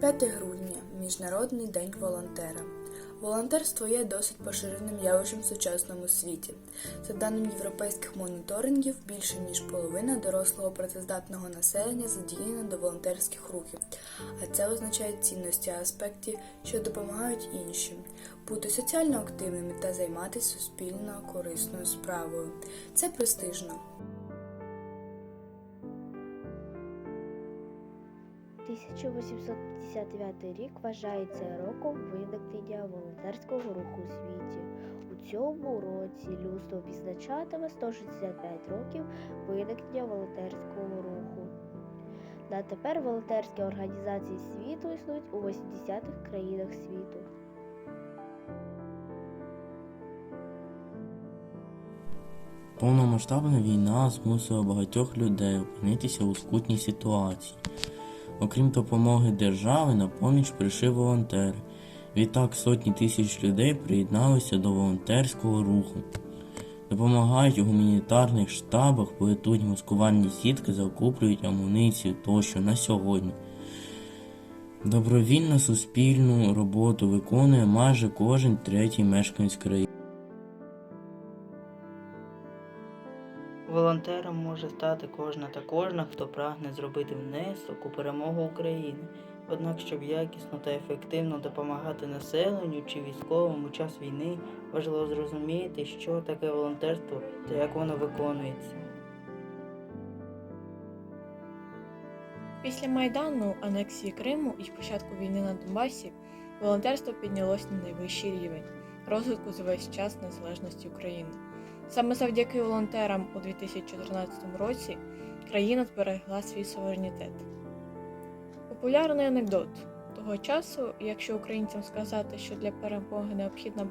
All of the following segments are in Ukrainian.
5 грудня Міжнародний день волонтера. Волонтерство є досить поширеним явищем в сучасному світі. За даними європейських моніторингів, більше ніж половина дорослого працездатного населення задіяна до волонтерських рухів, а це означає цінності аспектів, що допомагають іншим, бути соціально активними та займатися суспільно корисною справою. Це престижно. 1859 рік вважається роком виникнення волонтерського руху у світі. У цьому році людство відзначатиме 165 років виникнення волонтерського руху. На тепер волонтерські організації світу існують у 80-х країнах світу. Повномасштабна війна змусила багатьох людей опинитися у скутній ситуації. Окрім допомоги держави, на поміч прийшли волонтери. Відтак сотні тисяч людей приєдналися до волонтерського руху. Допомагають у гуманітарних штабах, плетуть маскувальні сітки, закуплюють амуніцію тощо на сьогодні. Добровільно суспільну роботу виконує майже кожен третій мешканець країни. Волонтером може стати кожна та кожна, хто прагне зробити внесок у перемогу України. Однак, щоб якісно та ефективно допомагати населенню чи військовим у час війни, важливо зрозуміти, що таке волонтерство та як воно виконується. Після Майдану, анексії Криму і початку війни на Донбасі волонтерство піднялось на найвищий рівень розвитку за весь час незалежності України. Саме завдяки волонтерам у 2014 році країна зберегла свій суверенітет. Популярний анекдот того часу, якщо українцям сказати, що для перемоги необхідна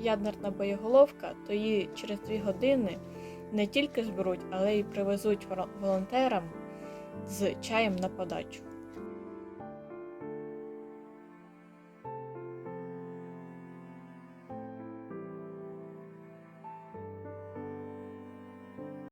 ядерна боєголовка, то її через дві години не тільки зберуть, але й привезуть волонтерам з чаєм на подачу.